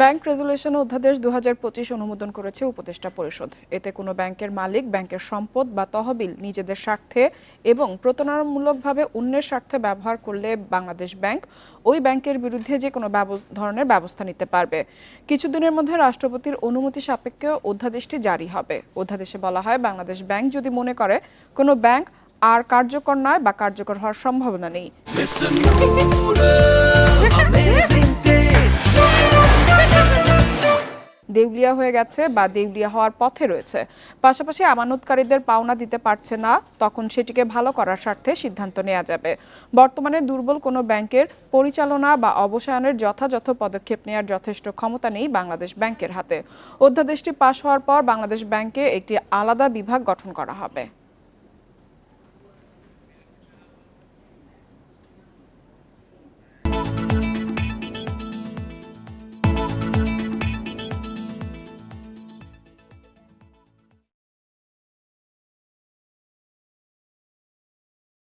Bank resolution অধ্যাদেশ দু অনুমোদন করেছে উপদেষ্টা পরিষদ। এতে কোনো ব্যাংকের মালিক, ব্যাংকের সম্পদ বা তহবিল নিজেদের স্বার্থে এবং প্রতারণামূলকভাবে অন্যের স্বার্থে ব্যবহার করলে বাংলাদেশ ব্যাংক ওই ব্যাংকের বিরুদ্ধে যে কোনো ধরনের ব্যবস্থা নিতে পারবে। কিছুদিনের মধ্যে রাষ্ট্রপতির অনুমতি সাপেক্ষে অধ্যাদেশটি জারি হবে। অধ্যাদেশে বলা হয়, বাংলাদেশ ব্যাংক যদি মনে করে, কোনো ব্যাংক আর কার্যকর নয় বা কার্যকর হওয়ার সম্ভাবনা নেই। দেউলিয়া হয়ে গেছে বা দেউলিয়া হওয়ার পথে রয়েছে। পাশাপাশি আমানতকারীদের পাওনা দিতে পারছে না, তখন সেটিকে ভালো করার স্বার্থে সিদ্ধান্ত নেওয়া যাবে। বর্তমানে দুর্বল কোনো ব্যাংকের পরিচালনা বা অবসায়নের যথাযথ পদক্ষেপ নেওয়ার যথেষ্ট ক্ষমতা নেই বাংলাদেশ ব্যাংকের হাতে। অধ্যাদেশটি পাশ হওয়ার পর বাংলাদেশ ব্যাংকে একটি আলাদা বিভাগ গঠন করা হবে।